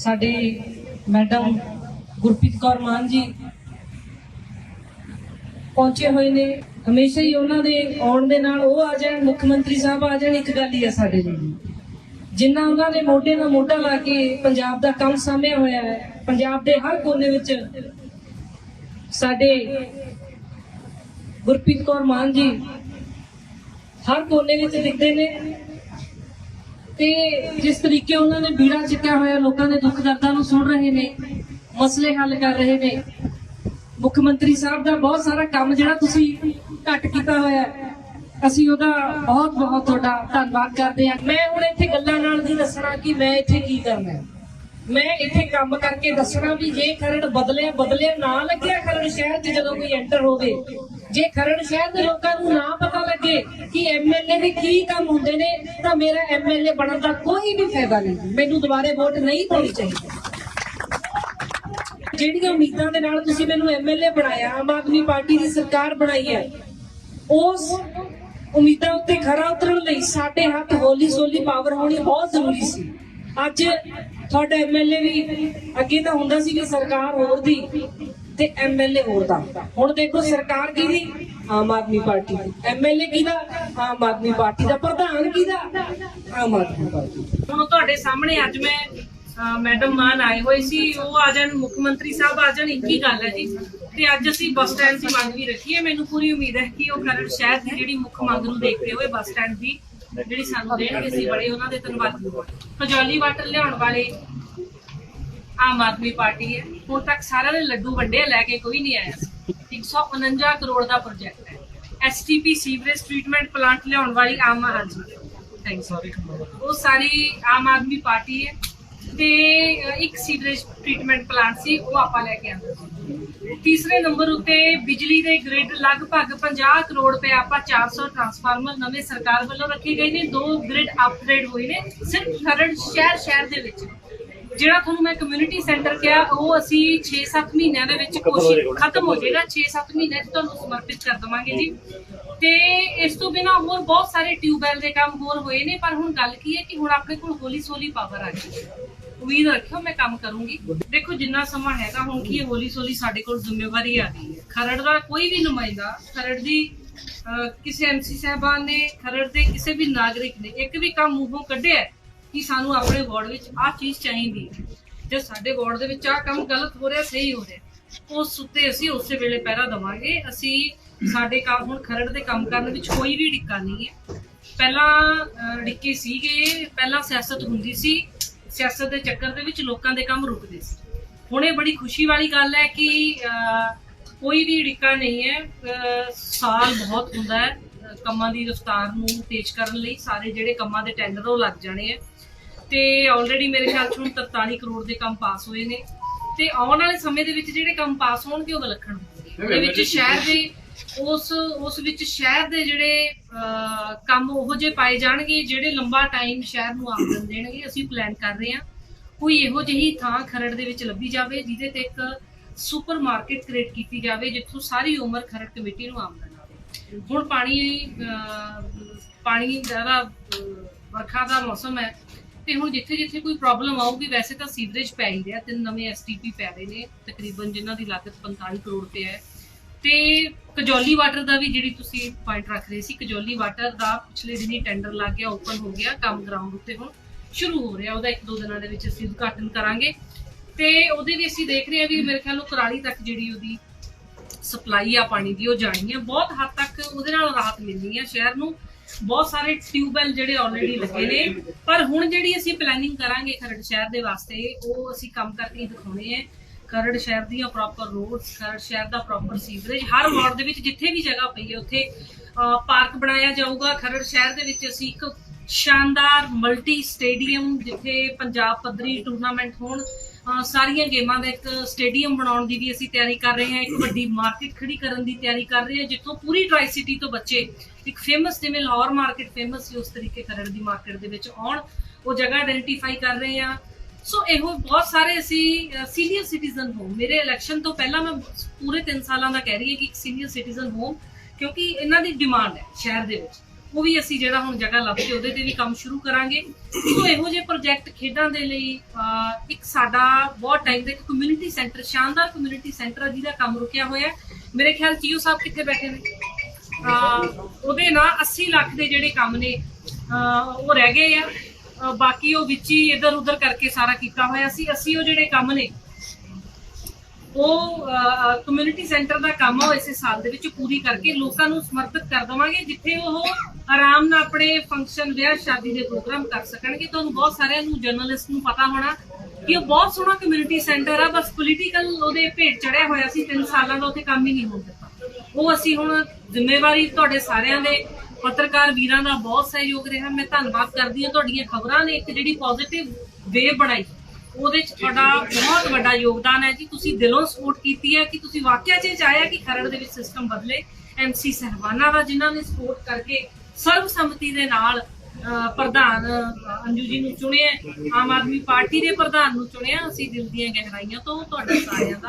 ਸਾਡੇ ਮੈਡਮ ਗੁਰਪ੍ਰੀਤ ਕੌਰ ਮਾਨ ਜੀ ਪਹੁੰਚੇ ਹੋਏ ਨੇ। ਹਮੇਸ਼ਾ ਹੀ ਉਹਨਾਂ ਦੇ ਆਉਣ ਦੇ ਨਾਲ ਉਹ ਆ ਜਾਣ, ਮੁੱਖ ਮੰਤਰੀ ਸਾਹਿਬ ਆ ਜਾਣ, ਇੱਕ ਗੱਲ ਹੀ ਹੈ ਸਾਡੇ ਲਈ। ਜਿੰਨਾ ਉਹਨਾਂ ਨੇ ਮੋਢੇ ਨਾਲ ਮੋਢਾ ਲਾ ਕੇ ਪੰਜਾਬ ਦਾ ਕੰਮ ਸਾਂਭਿਆ ਹੋਇਆ ਹੈ, ਪੰਜਾਬ ਦੇ ਹਰ ਕੋਨੇ ਵਿੱਚ ਸਾਡੇ ਗੁਰਪ੍ਰੀਤ ਕੌਰ ਮਾਨ ਜੀ ਹਰ ਕੋਨੇ ਵਿੱਚ ਦਿਖਦੇ ਨੇ। ਤੇ ਜਿਸ ਤਰੀਕੇ ਉਹਨਾਂ ਨੇ ਬੀੜਾ ਚੁੱਕਿਆ ਹੋਇਆ, ਲੋਕਾਂ ਦੇ ਦੁੱਖ ਦਰਦਾਂ ਨੂੰ ਸੁਣ ਰਹੇ ਨੇ, ਮਸਲੇ ਹੱਲ ਕਰ ਰਹੇ ਨੇ। ਮੁੱਖ ਮੰਤਰੀ ਸਾਹਿਬ ਦਾ ਬਹੁਤ ਸਾਰਾ ਕੰਮ ਜਿਹੜਾ ਤੁਸੀਂ ਘੱਟ ਕੀਤਾ ਹੋਇਆ ਅਸੀਂ ਉਹਦਾ ਬਹੁਤ ਬਹੁਤ ਤੁਹਾਡਾ ਧੰਨਵਾਦ ਕਰਦੇ ਹਾਂ। ਮੈਂ ਹੁਣ ਇੱਥੇ ਗੱਲਾਂ ਨਾਲ ਨਹੀਂ ਦੱਸਣਾ ਕਿ ਮੈਂ ਇੱਥੇ ਕੀ ਕਰਨਾ ਹੈ। ਮੈਂ ਇੱਥੇ ਕੰਮ ਕਰਕੇ ਦੱਸਣਾ ਵੀ ਜੇ ਖਰੜ ਬਦਲਿਆ ਬਦਲਿਆ ਨਾ ਲੱਗਿਆ ਖਰੜ ਸ਼ਹਿਰ 'ਚ ਜਦੋਂ ਕੋਈ ਐਂਟਰ ਹੋਵੇ ਜੇ ਖਰੜ ਸ਼ਹਿਰ ਦੇ ਲੋਕਾਂ ਨੂੰ ਨਾ ਪਤਾ ਲੱਗੇ ਕਿ ਐਮਐਲਏ ਦੇ ਕੀ ਕੰਮ ਹੁੰਦੇ ਨੇ, ਤਾਂ ਮੇਰਾ ਐਮਐਲਏ ਬਣਨ ਦਾ ਕੋਈ ਵੀ ਫਾਇਦਾ ਨਹੀਂ। ਮੈਨੂੰ ਦੁਬਾਰੇ ਵੋਟ ਨਹੀਂ ਪਾਉਣੀ ਚਾਹੀਦੀ। ਜਿਹੜੀਆਂ ਉਮੀਦਾਂ ਦੇ ਨਾਲ ਤੁਸੀਂ ਮੈਨੂੰ ਐਮਐਲਏ ਬਣਾਇਆ, ਆਮ ਆਦਮੀ ਪਾਰਟੀ ਦੀ ਸਰਕਾਰ ਬਣਾਈ ਹੈ, ਉਸ ਉਮੀਦਾਂ ਉੱਤੇ ਖਰਾ ਉਤਰਨ ਲਈ ਸਾਡੇ ਹੱਥ ਹੌਲੀ ਸੋਲੀ ਪਾਵਰ ਹੋਣੀ ਬਹੁਤ ਜ਼ਰੂਰੀ ਸੀ। ਅੱਜ ਤੁਹਾਡਾ ਐਮਐਲਏ ਵੀ ਅੱਗੇ ਤਾਂ ਹੁੰਦਾ ਸੀ ਕਿ ਸਰਕਾਰ ਹੋਰ ਦੀ ਤੇ ਐਮਐਲਏ ਹੋਰ ਦਾ। ਹੁਣ ਦੇਖੋ ਸਰਕਾਰ ਕਿਹਦੀ? ਆਮ ਆਦਮੀ ਪਾਰਟੀ। ਦੀ ਐਮਐਲਏ ਕਿਹਦਾ? ਆਮ ਆਦਮੀ ਪਾਰਟੀ ਦਾ। ਪ੍ਰਧਾਨ ਕਿਹਦਾ? ਆਮ ਆਦਮੀ ਪਾਰਟੀ ਹੁਣ ਤੁਹਾਡੇ ਸਾਹਮਣੇ ਅੱਜ ਮੈਂ ਮੈਡਮ ਮਾਨ ਆਏ ਹੋਏ ਸੀ। ਉਹ ਆ ਜਾਣ, ਮੁੱਖ ਮੰਤਰੀ ਸਾਹਿਬ ਆ ਜਾਣ, ਇੱਕ ਹੀ ਗੱਲ ਹੈ ਜੀ। ਤੇ ਅੱਜ ਅਸੀਂ ਬੱਸ ਸਟੈਂਡ ਦੀ ਮੰਗ ਵੀ ਰੱਖੀ ਹੈ। ਮੈਨੂੰ ਪੂਰੀ ਉਮੀਦ ਹੈ ਕਿ ਉਹ ਖਰੜ ਸ਼ਹਿਰ ਦੀ ਜਿਹੜੀ ਮੁੱਖ ਮੰਗ ਨੂੰ ਦੇਖਦੇ ਹੋਏ ਬੱਸ ਸਟੈਂਡ ਦੀ ਜਿਹੜੀ ਸਾਨੂੰ ਦੇਣਗੇ, ਅਸੀਂ ਬੜੇ ਉਹਨਾਂ ਦੇ ਧੰਨਵਾਦੀ ਹਾਂ ਕਜੌਲੀ ਵਾਟਰ ਲਿਆਉਣ ਵਾਲੇ ਆਮ ਆਦਮੀ ਪਾਰਟੀ ਹੈ। ਹੁਣ ਤੱਕ ਸਾਰਿਆਂ ਦੇ ਲੱਡੂ ਵੱਡੇ ਲੈ ਕੇ ਕੋਈ ਨਹੀਂ ਆਇਆ। ਸੀ 149 ਕਰੋੜ ਦਾ ਪ੍ਰੋਜੈਕਟ ਹੈ। ਐਸਟੀਪੀ ਸੀਵਰੇਜ ਟ੍ਰੀਟਮੈਂਟ ਪਲਾਂਟ ਲਿਆਉਣ ਵਾਲੀ ਆਮ ਆਦਮੀ ਥੈਂਕਸ ਉਹ ਸਾਰੀ ਆਮ ਆਦਮੀ ਪਾਰਟੀ ਹੈ। ਤੇ ਇੱਕ ਸੀਵਰੇਜ ਟ੍ਰੀਟਮੈਂਟ ਪਲਾਂਟ ਸੀ ਉਹ ਆਪਾਂ ਲੈ ਕੇ ਆਂਦੇ ਸੀ। ਤੀਸਰੇ ਨੰਬਰ ਉੱਤੇ ਬਿਜਲੀ ਦੇ ਗ੍ਰਿਡ ਲਗਭਗ 50 ਕਰੋੜ ਰੁਪਏ ਆਪਾਂ 400 ਟਰਾਂਸਫਾਰਮਰ ਨਵੇਂ ਸਰਕਾਰ ਵੱਲੋਂ ਰੱਖੇ ਗਏ ਨੇ। ਦੋ ਗ੍ਰਿਡ ਅਪਗ੍ਰੇਡ ਹੋਏ ਨੇ। ਸਿਰਫ ਖਰੜ ਸ਼ਹਿਰ ਸ਼ਹਿਰ ਦੇ ਵਿੱਚ। ਜਿਹੜਾ ਤੁਹਾਨੂੰ ਮੈਂ ਕਮਿਊਨਿਟੀ ਸੈਂਟਰ ਕਿਹਾ ਉਹ ਅਸੀਂ 6-7 ਮਹੀਨਿਆਂ ਦੇ ਵਿੱਚ ਕੋਸ਼ਿਸ਼ ਖਤਮ ਹੋ ਜਾਏਗਾ। 6-7 ਮਹੀਨਿਆਂ 'ਚ ਤੁਹਾਨੂੰ ਸਮਰਪਿਤ ਕਰ ਦਵਾਂਗੇ ਜੀ। ਤੇ ਇਸ ਤੋਂ ਬਿਨਾ ਹੋਰ ਬਹੁਤ ਸਾਰੇ ਟਿਊਬਵੈਲ ਦੇ ਕੰਮ ਹੋਰ ਹੋਏ ਨੇ ਪਰ ਹੁਣ ਗੱਲ ਕੀ ਹੈ ਕਿ ਹੁਣ ਆਪਣੇ ਕੋਲ ਹੌਲੀ ਸੋਲੀ ਪਾਵਰ ਆ ਗਈ ਉਮੀਦ ਰੱਖਿਓ ਮੈਂ ਕੰਮ ਕਰੂੰਗੀ। ਦੇਖੋ ਜਿੰਨਾ ਸਮਾਂ ਹੈਗਾ ਹੁਣ ਕੀ ਹੌਲੀ ਸੋਲੀ ਸਾਡੇ ਕੋਲ ਜ਼ਿੰਮੇਵਾਰੀ ਆ ਗਈ ਹੈ। ਖਰੜ ਦਾ ਕੋਈ ਵੀ ਨੁਮਾਇੰਦਾ ਖਰੜ ਦੀ ਕਿਸੇ ਐਮਸੀ ਸਾਹਿਬਾਨ ਨੇ ਖਰੜ ਦੇ ਕਿਸੇ ਵੀ ਨਾਗਰਿਕ ਨੇ ਇੱਕ ਵੀ ਕੰਮ ਮੂੰਹੋਂ ਕੱਢਿਆ ਕਿ ਸਾਨੂੰ ਆਪਣੇ ਵਾਰਡ ਵਿੱਚ ਆਹ ਚੀਜ਼ ਚਾਹੀਦੀ ਹੈ। ਜੇ ਸਾਡੇ ਵਾਰਡ ਦੇ ਵਿੱਚ ਆਹ ਕੰਮ ਗਲਤ ਹੋ ਰਿਹਾ, ਸਹੀ ਹੋ ਰਿਹਾ ਉਸ ਉੱਤੇ ਅਸੀਂ ਉਸੇ ਵੇਲੇ ਪਹਿਰਾ ਦਵਾਂਗੇ। ਅਸੀਂ ਸਾਡੇ ਕੰਮ, ਹੁਣ ਖਰੜ ਦੇ ਕੰਮ ਕਰਨ ਵਿੱਚ ਕੋਈ ਵੀ ਡਿੱਕਾ ਨਹੀਂ ਹੈ। ਪਹਿਲਾਂ ਡਿੱਕੇ ਸੀਗੇ, ਪਹਿਲਾਂ ਸਿਆਸਤ ਹੁੰਦੀ ਸੀ। ਸਿਆਸਤ ਦੇ ਚੱਕਰ ਦੇ ਵਿੱਚ ਲੋਕਾਂ ਦੇ ਕੰਮ ਰੁਕਦੇ ਸੀ। ਹੁਣ ਇਹ ਬੜੀ ਖੁਸ਼ੀ ਵਾਲੀ ਗੱਲ ਹੈ ਕਿ ਕੋਈ ਵੀ ਡਿੱਕਾ ਨਹੀਂ ਹੈ। ਸਾਲ ਬਹੁਤ ਹੁੰਦਾ ਹੈ ਕੰਮਾਂ ਦੀ ਰਫ਼ਤਾਰ ਨੂੰ ਤੇਜ਼ ਕਰਨ ਲਈ। ਸਾਰੇ ਜਿਹੜੇ ਕੰਮਾਂ ਦੇ ਟੈਂਡਰ ਉਹ ਲੱਗ ਜਾਣੇ ਆ। ਤੇ ਆਲਰੇਡੀ ਮੇਰੇ ਖਿਆਲ ਚ ਹੁਣ 43 ਕਰੋੜ ਦੇ ਕੰਮ ਪਾਸ ਹੋਏ ਨੇ। ਤੇ ਆਉਣ ਵਾਲੇ ਸਮੇਂ ਦੇ ਵਿੱਚ ਜਿਹੜੇ ਕੰਮ ਪਾਸ ਹੋਣਗੇ ਉਹ ਵਿਲੱਖਣ ਹੋਣਗੇ। ਉਹਦੇ ਵਿੱਚ ਸ਼ਹਿਰ ਦੇ ਉਸ ਉਸ ਵਿੱਚ ਸ਼ਹਿਰ ਦੇ ਜਿਹੜੇ ਕੰਮ ਉਹੋ ਜਿਹੇ ਪਾਏ ਜਾਣਗੇ ਜਿਹੜੇ ਲੰਬਾ ਟਾਈਮ ਸ਼ਹਿਰ ਨੂੰ ਆਮਦਨ ਦੇਣਗੇ। ਅਸੀਂ ਪਲਾਨ ਕਰ ਰਹੇ ਹਾਂ ਕੋਈ ਇਹੋ ਜਿਹੀ ਥਾਂ ਖਰੜ ਦੇ ਵਿੱਚ ਲੱਭੀ ਜਾਵੇ ਜਿਹਦੇ ਤੇ ਇੱਕ ਸੁਪਰ ਮਾਰਕੀਟ ਕ੍ਰੀਏਟ ਕੀਤੀ ਜਾਵੇ ਜਿੱਥੋਂ ਸਾਰੀ ਉਮਰ ਖਰੜ ਕਮੇਟੀ ਨੂੰ ਆਮਦਨ ਆਵੇ। ਹੁਣ ਪਾਣੀ ਪਾਣੀ ਦਾ ਅਹ, ਵਰਖਾ ਦਾ ਮੌਸਮ ਹੈ। ਤੇ ਹੁਣ ਜਿੱਥੇ ਜਿੱਥੇ ਕੋਈ ਪ੍ਰੋਬਲਮ ਆਊਗੀ, ਵੈਸੇ ਤਾਂ ਸੀਵਰੇਜ ਪੈ ਹੀ ਰਿਹਾ, ਤਿੰਨ ਨਵੇਂ ਐਸਟੀਪੀ ਪੈ ਰਹੇ ਨੇ, ਤਕਰੀਬਨ ਜਿਨ੍ਹਾਂ ਦੀ ਲਾਗਤ 45 ਕਰੋੜ ਰੁਪਏ ਹੈ। ਤੇ ਕਜੌਲੀ ਵਾਟਰ ਦਾ ਵੀ ਜਿਹੜੀ ਤੁਸੀਂ ਪੁਆਇੰਟ ਰੱਖ ਰਹੇ ਸੀ, ਕਜੌਲੀ ਵਾਟਰ ਦਾ ਪਿਛਲੇ ਦਿਨੀ ਟੈਂਡਰ ਲੱਗ ਗਿਆ ਓਪਨ ਹੋ ਗਿਆ, ਕੰਮ ਗਰਾਊਂਡ ਉੱਤੇ ਹੁਣ ਸ਼ੁਰੂ ਹੋ ਰਿਹਾ, ਉਹਦਾ ਇੱਕ ਦੋ ਦਿਨਾਂ ਦੇ ਵਿੱਚ ਅਸੀਂ ਉਦਘਾਟਨ ਕਰਾਂਗੇ। ਤੇ ਉਹਦੇ ਵੀ ਅਸੀਂ ਦੇਖ ਰਹੇ ਹਾਂ ਵੀ ਮੇਰੇ ਖਿਆਲ ਨੂੰ ਕੁਰਾਲੀ ਤੱਕ ਜਿਹੜੀ ਉਹਦੀ ਸਪਲਾਈ ਆ, ਪਾਣੀ ਦੀ, ਉਹ ਜਾਣੀ ਹੈ ਬਹੁਤ ਹੱਦ ਤੱਕ ਉਹਦੇ ਨਾਲ ਰਾਹਤ ਮਿਲਣੀ ਹੈ ਸ਼ਹਿਰ ਨੂੰ। ਬਹੁਤ ਸਾਰੇ ਟਿਊਬਵੈਲ ਜਿਹੜੇ ਆਲਰੇਡੀ ਲੱਗੇ ਨੇ। ਪਰ ਹੁਣ ਜਿਹੜੀ ਅਸੀਂ ਪਲੈਨਿੰਗ ਕਰਾਂਗੇ ਖਰੜ ਸ਼ਹਿਰ ਦੇ ਵਾਸਤੇ ਉਹ ਅਸੀਂ ਕੰਮ ਕਰਕੇ ਦਿਖਾਉਣੇ ਹੈ ਖਰੜ ਸ਼ਹਿਰ ਦੀਆਂ ਪ੍ਰੋਪਰ ਰੋਡਸ ਖਰੜ ਸ਼ਹਿਰ ਦਾ ਪ੍ਰੋਪਰ ਸੀਵਰੇਜ ਹਰ ਵਾਰਡ ਦੇ ਵਿੱਚ ਜਿੱਥੇ ਵੀ ਜਗ੍ਹਾ ਪਈ ਹੈ ਉੱਥੇ ਪਾਰਕ ਬਣਾਇਆ ਜਾਊਗਾ। ਖਰੜ ਸ਼ਹਿਰ ਦੇ ਵਿੱਚ ਅਸੀਂ ਇੱਕ ਸ਼ਾਨਦਾਰ ਮਲਟੀ ਸਟੇਡੀਅਮ ਜਿੱਥੇ ਪੰਜਾਬ ਪੱਧਰੀ ਟੂਰਨਾਮੈਂਟ ਹੋਣ ਸਾਰੀਆਂ ਗੇਮਾਂ ਦਾ ਇੱਕ ਸਟੇਡੀਅਮ ਬਣਾਉਣ ਦੀ ਵੀ ਅਸੀਂ ਤਿਆਰੀ ਕਰ ਰਹੇ ਹਾਂ, ਇੱਕ ਵੱਡੀ ਮਾਰਕੀਟ ਖੜੀ ਕਰਨ ਦੀ ਤਿਆਰੀ ਕਰ ਰਹੇ ਹਾਂ, ਜਿੱਥੋਂ ਪੂਰੀ ਟਰਾਈ ਸਿਟੀ ਤੋਂ ਬੱਚੇ ਇੱਕ ਫੇਮਸ ਜਿਵੇਂ ਲਾਹੌਰ ਮਾਰਕੀਟ ਫੇਮਸ ਸੀ, ਉਸ ਤਰੀਕੇ ਖਰੜ ਦੀ ਮਾਰਕੀਟ ਦੇ ਵਿੱਚ ਆਉਣ, ਉਹ ਜਗ੍ਹਾ ਆਇਡੈਂਟੀਫਾਈ ਕਰ ਰਹੇ ਹਾਂ। ਸੋ ਇਹੋ ਬਹੁਤ ਸਾਰੇ ਅਸੀਂ ਸੀਨੀਅਰ ਸਿਟੀਜ਼ਨ ਹੋਮ ਮੇਰੇ ਇਲੈਕਸ਼ਨ ਤੋਂ ਪਹਿਲਾਂ ਮੈਂ ਪੂਰੇ 3 ਸਾਲਾਂ ਦਾ ਕਹਿ ਰਹੀ ਹਾਂ ਕਿ ਇੱਕ ਸੀਨੀਅਰ ਸਿਟੀਜ਼ਨ ਹੋਮ ਕਿਉਂਕਿ ਇਹਨਾਂ ਦੀ ਡਿਮਾਂਡ ਹੈ ਸ਼ਹਿਰ ਦੇ ਵਿੱਚ। ਉਹ ਵੀ ਅਸੀਂ ਜਿਹੜਾ ਹੁਣ ਜਗ੍ਹਾ ਲੱਭ ਕੇ ਉਹਦੇ ਤੇ ਵੀ ਕੰਮ ਸ਼ੁਰੂ ਕਰਾਂਗੇ। ਸੋ ਇਹੋ ਜਿਹੇ ਪ੍ਰੋਜੈਕਟ ਖੇਡਾਂ ਦੇ ਲਈ ਇੱਕ ਸਾਡਾ ਬਹੁਤ ਟਾਈਮ ਦਾ ਇੱਕ ਕਮਿਊਨਿਟੀ ਸੈਂਟਰ ਸ਼ਾਨਦਾਰ ਕਮਿਊਨਿਟੀ ਸੈਂਟਰ ਆ ਜਿਹਦਾ ਕੰਮ ਰੁਕਿਆ ਹੋਇਆ ਮੇਰੇ ਖਿਆਲ ਚੀਓ ਸਾਹਿਬ ਕਿੱਥੇ ਬੈਠੇ ਨੇ? ਉਹਦੇ ਨਾਲ 80 ਲੱਖ ਦੇ ਜਿਹੜੇ ਕੰਮ ਨੇ ਉਹ ਰਹਿ ਗਏ ਆ। ਬਾਕੀ ਉਹ ਵਿੱਚ ਹੀ ਇਧਰ ਉਧਰ ਕਰਕੇ ਸਾਰਾ ਕੀਤਾ ਹੋਇਆ ਸੀ। ਅਸੀਂ ਉਹ ਜਿਹੜੇ ਕੰਮ ਨੇ ਉਹ ਕਮਿਊਨਿਟੀ ਸੈਂਟਰ ਦਾ ਕੰਮ ਆ ਉਹ ਇਸੇ ਸਾਲ ਦੇ ਵਿੱਚ ਪੂਰੀ ਕਰਕੇ ਲੋਕਾਂ ਨੂੰ ਸਮਰਪਿਤ ਕਰ ਦਵਾਂਗੇ, ਜਿੱਥੇ ਉਹ ਆਰਾਮ ਨਾਲ ਆਪਣੇ ਫੰਕਸ਼ਨ ਵਿਆਹ, ਸ਼ਾਦੀ ਦੇ ਪ੍ਰੋਗਰਾਮ ਕਰ ਸਕਣਗੇ। ਤੁਹਾਨੂੰ ਬਹੁਤ ਸਾਰਿਆਂ ਨੂੰ ਜਰਨਲਿਸਟ ਨੂੰ ਪਤਾ ਹੋਣਾ ਕਿ ਉਹ ਬਹੁਤ ਸੋਹਣਾ ਕਮਿਊਨਿਟੀ ਸੈਂਟਰ ਆ, ਬਸ ਪੋਲੀਟੀਕਲ ਉਹਦੇ ਭੇਟ ਚੜਿਆ ਹੋਇਆ ਸੀ 3 ਸਾਲਾਂ ਦਾ ਉੱਥੇ ਕੰਮ ਹੀ ਨਹੀਂ ਹੋਣ ਦਿੱਤਾ। ਉਹ ਅਸੀਂ ਹੁਣ ਜ਼ਿੰਮੇਵਾਰੀ ਤੁਹਾਡੇ ਸਾਰਿਆਂ ਦੇ, ਪੱਤਰਕਾਰ ਵੀਰਾਂ ਦਾ ਬਹੁਤ ਸਹਿਯੋਗ ਰਿਹਾ। ਮੈਂ ਧੰਨਵਾਦ ਕਰਦੀ ਹਾਂ, ਤੁਹਾਡੀਆਂ ਖਬਰਾਂ ਨੇ ਇੱਕ ਜਿਹੜੀ ਪੋਜ਼ਿਟਿਵ ਵੇ ਬਣਾਈ। ਉਹਦੇ ਚ ਤੁਹਾਡਾ ਬਹੁਤ ਵੱਡਾ ਯੋਗਦਾਨ ਹੈ ਜੀ। ਤੁਸੀਂ ਦਿਲੋਂ ਸਪੋਰਟ ਕੀਤੀ ਹੈ ਕਿ ਤੁਸੀਂ ਵਾਕਿਆ ਚ ਚਾਹਿਆ ਕਿ ਖਰੜ ਦੇ ਵਿੱਚ ਸਿਸਟਮ ਬਦਲੇ। ਐਮਸੀ ਸਹਿਬਾਨਾ ਦਾ ਜਿਨ੍ਹਾਂ ਨੇ ਸਪੋਰਟ ਕਰਕੇ ਸਰਬਸੰਮਤੀ ਦੇ ਨਾਲ ਪ੍ਰਧਾਨ ਅੰਜੂ ਜੀ ਨੂੰ ਚੁਣਿਆ, ਆਮ ਆਦਮੀ ਪਾਰਟੀ ਦੇ ਪ੍ਰਧਾਨ ਨੂੰ ਚੁਣਿਆ, ਅਸੀਂ ਦਿਲ ਦੀਆਂ ਗਹਿਰਾਈਆਂ ਤੋਂ ਤੁਹਾਡਾ ਸਾਰਿਆਂ ਦਾ